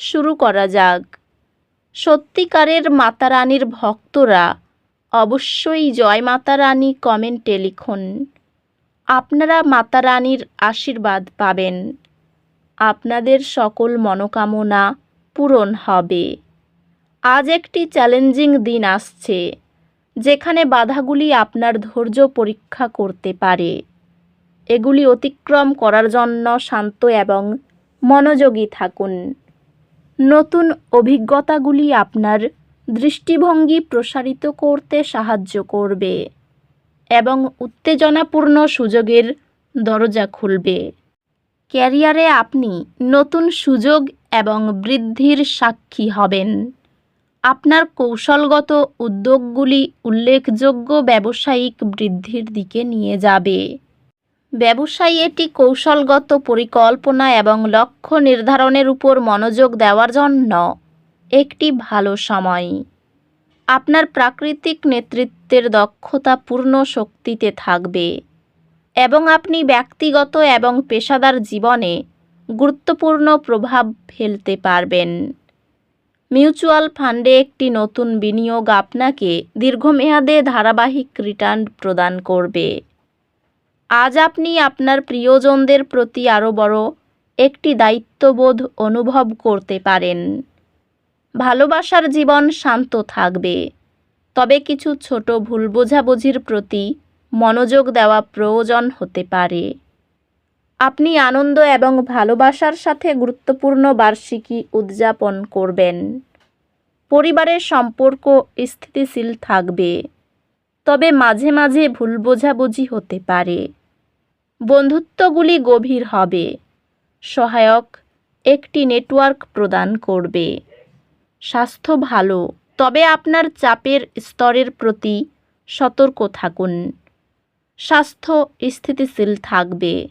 শুরু করা যাক। সত্যিকারের মাতা রানীর ভক্তরা অবশ্যই জয় মাতা রানী কমেন্টে লিখুন। আপনারা মাতা রানীর আশীর্বাদ পাবেন। আপনাদের সকল মনোকামনা পূরণ হবে। আজ একটি চ্যালেঞ্জিং দিন আসছে, যেখানে বাধাগুলি আপনার ধৈর্য পরীক্ষা করতে পারে। এগুলি অতিক্রম করার জন্য শান্ত এবং মনোযোগী থাকুন। নতুন অভিজ্ঞতাগুলি আপনার দৃষ্টিভঙ্গি প্রসারিত করতে সাহায্য করবে এবং উত্তেজনাপূর্ণ সুযোগের দরজা খুলবে। ক্যারিয়ারে আপনি নতুন সুযোগ এবং বৃদ্ধির সাক্ষী হবেন। আপনার কৌশলগত উদ্যোগগুলি উল্লেখযোগ্য ব্যবসায়িক বৃদ্ধির দিকে নিয়ে যাবে। ব্যবসায়ী এটি কৌশলগত পরিকল্পনা এবং লক্ষ্য নির্ধারণের উপর মনোযোগ দেওয়ার জন্য একটি ভালো সময়। আপনার প্রাকৃতিক নেতৃত্বের দক্ষতা পূর্ণ শক্তিতে থাকবে এবং আপনি ব্যক্তিগত এবং পেশাদার জীবনে গুরুত্বপূর্ণ প্রভাব ফেলতে পারবেন। মিউচুয়াল ফান্ডে একটি নতুন বিনিয়োগ আপনাকে দীর্ঘমেয়াদে ধারাবাহিক রিটার্ন প্রদান করবে। আজ আপনি আপনার প্রিয়জনদের প্রতি আরও বড় একটি দায়িত্ববোধ অনুভব করতে পারেন। ভালোবাসার জীবন শান্ত থাকবে। তবে কিছু ছোট ভুল বোঝাবুঝির প্রতি মনোযোগ দেওয়া প্রয়োজন হতে পারে। আপনি আনন্দ এবং ভালোবাসার সাথে গুরুত্বপূর্ণ বার্ষিকী উদযাপন করবেন। পরিবারের সম্পর্ক স্থিতিশীল থাকবে। তবে মাঝে মাঝে ভুল বোঝাবুঝি হতে পারে। বন্ধুত্বগুলি গভীর হবে। সহায়ক একটি নেটওয়ার্ক প্রদান করবে। স্বাস্থ্য ভালো, তবে আপনার চাপের স্তরের প্রতি সতর্ক থাকুন। স্বাস্থ্য স্থিতিশীল থাকবে।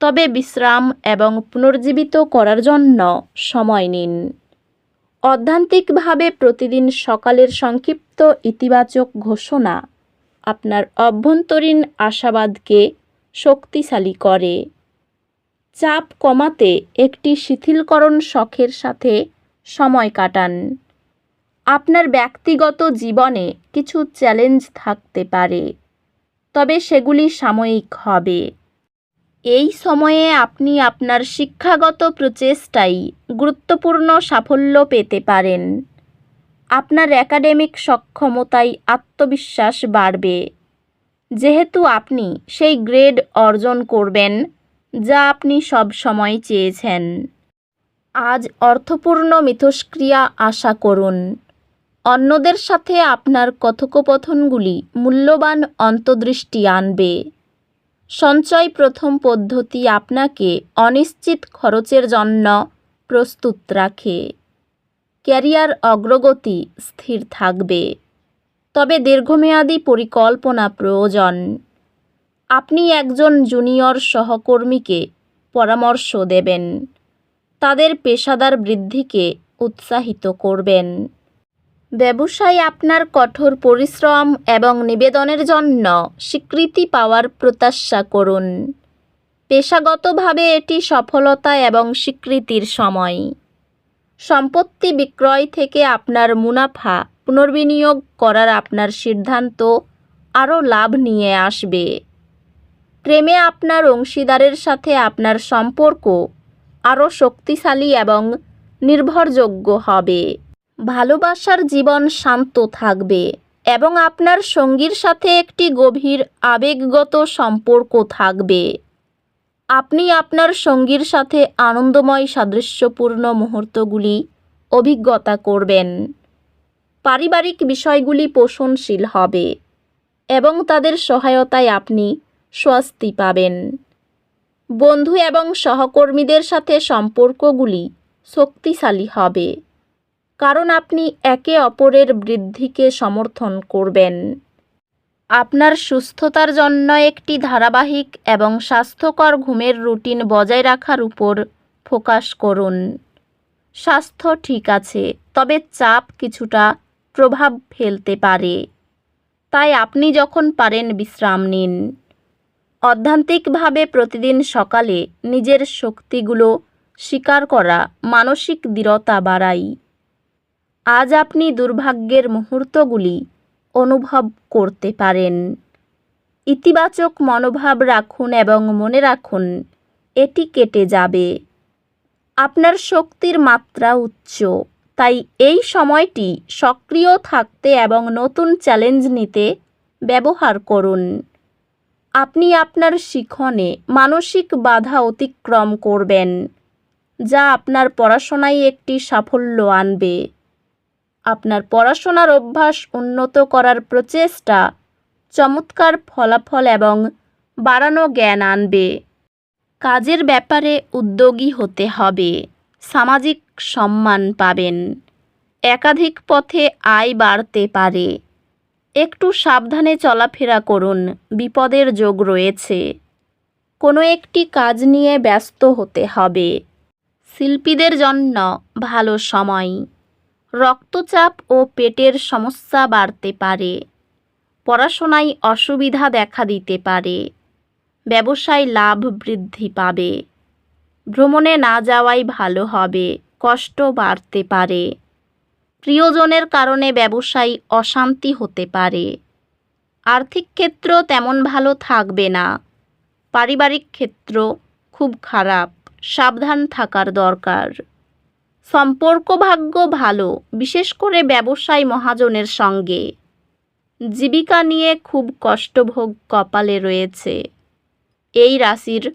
তবে বিশ্রাম এবং পুনর্জীবিত করার জন্য সময় নিন। অধ্যান্তিকভাবে প্রতিদিন সকালের সংক্ষিপ্ত ইতিবাচক ঘোষণা। আপনার অভ্যন্তরীণ আশাবাদকে শক্তিশালী করে। চাপ কমাতে একটি শিথিলকরণ শখের সাথে সময় কাটান। আপনার ব্যক্তিগত জীবনে কিছু চ্যালেঞ্জ থাকতে পারে, তবে সেগুলি সাময়িক হবে। এই সময়ে আপনি আপনার শিক্ষাগত প্রচেষ্টায় গুরুত্বপূর্ণ সাফল্য পেতে পারেন। আপনার একাডেমিক সক্ষমতায় আত্মবিশ্বাস বাড়বে। যেহেতু আপনি সেই গ্রেড অর্জন করবেন, যা আপনি সব সময় চেয়েছেন। আজ অর্থপূর্ণ মিথস্ক্রিয়া আশা করুন। অন্যদের সাথে আপনার কথোপকথনগুলি মূল্যবান অন্তর্দৃষ্টি আনবে। সঞ্চয় প্রথম পদ্ধতি আপনাকে অনিশ্চিত খরচের জন্য প্রস্তুত রাখে। ক্যারিয়ার অগ্রগতি স্থির থাকবে। তবে দীর্ঘমেয়াদী পরিকল্পনা প্রয়োজন। আপনি একজন জুনিয়র সহকর্মীকে পরামর্শ দেবেন। তাদের পেশাদার বৃদ্ধিকে উৎসাহিত করবেন। ব্যবসায় আপনার কঠোর পরিশ্রম এবং নিবেদনের জন্য স্বীকৃতি পাওয়ার প্রত্যাশা করুন। পেশাগতভাবে এটি সফলতা এবং স্বীকৃতির সময়। সম্পত্তি বিক্রয় থেকে আপনার মুনাফা পুনর্বিনিয়োগ করার আপনার সিদ্ধান্ত আরও লাভ নিয়ে আসবে। প্রেমে আপনার অংশীদারের সাথে আপনার সম্পর্ক আরও শক্তিশালী এবং নির্ভরযোগ্য হবে। ভালোবাসার জীবন শান্ত থাকবে এবং আপনার সঙ্গীর সাথে একটি গভীর আবেগগত সম্পর্ক থাকবে। আপনি আপনার সঙ্গীর সাথে আনন্দময় সাদৃশ্যপূর্ণ মুহূর্তগুলি অভিজ্ঞতা করবেন। পারিবারিক বিষয়গুলি পোষণশীল হবে এবং তাদের সহায়তায় আপনি স্বস্তি পাবেন। বন্ধু এবং সহকর্মীদের সাথে সম্পর্কগুলি শক্তিশালী হবে, কারণ আপনি একে অপরের বৃদ্ধিকে সমর্থন করবেন। আপনার সুস্থতার জন্য একটি ধারাবাহিক এবং স্বাস্থ্যকর ঘুমের রুটিন বজায় রাখার উপর ফোকাস করুন। স্বাস্থ্য ঠিক আছে, তবে চাপ কিছুটা প্রভাব ফেলতে পারে। তাই আপনি যখন পারেন বিশ্রাম নিন। অধ্যান্তিকভাবে প্রতিদিন সকালে নিজের শক্তিগুলো স্বীকার করা মানসিক দৃঢ়তা বাড়াই। আজ আপনি দুর্ভাগ্যের মুহূর্তগুলি অনুভব করতে পারেন। ইতিবাচক মনোভাব রাখুন এবং মনে রাখুন, এটি কেটে যাবে। আপনার শক্তির মাত্রা উচ্চ। তাই এই সময়টি সক্রিয় থাকতে এবং নতুন চ্যালেঞ্জ নিতে ব্যবহার করুন। আপনি আপনার শিখনে মানসিক বাধা অতিক্রম করবেন, যা আপনার পড়াশোনায় একটি সাফল্য আনবে। আপনার পড়াশোনার অভ্যাস উন্নত করার প্রচেষ্টা চমৎকার ফলাফল এবং বাড়ানো জ্ঞান আনবে। কাজের ব্যাপারে উদ্যোগী হতে হবে। সামাজিক সম্মান পাবেন। একাধিক পথে আয় বাড়তে পারে। একটু সাবধানে চলাফেরা করুন, বিপদের যোগ রয়েছে। কোনো একটি কাজ নিয়ে ব্যস্ত হতে হবে। শিল্পীদের জন্য ভালো সময়। রক্তচাপ ও পেটের সমস্যা বাড়তে পারে। পড়াশোনায় অসুবিধা দেখা দিতে পারে। ব্যবসায় লাভ বৃদ্ধি পাবে। ভ্রমণে না যাওয়াই ভালো হবে, কষ্ট বাড়তে পারে। প্রিয়জনের কারণে ব্যবসায়ী অশান্তি হতে পারে। আর্থিক ক্ষেত্র তেমন ভালো থাকবে না। পারিবারিক ক্ষেত্র খুব খারাপ, সাবধান থাকার দরকার। সম্পর্ক ভাগ্য ভালো, বিশেষ করে ব্যবসায়ী মহাজনের সঙ্গে। জীবিকা নিয়ে খুব কষ্টভোগ কপালে রয়েছে। এই রাশির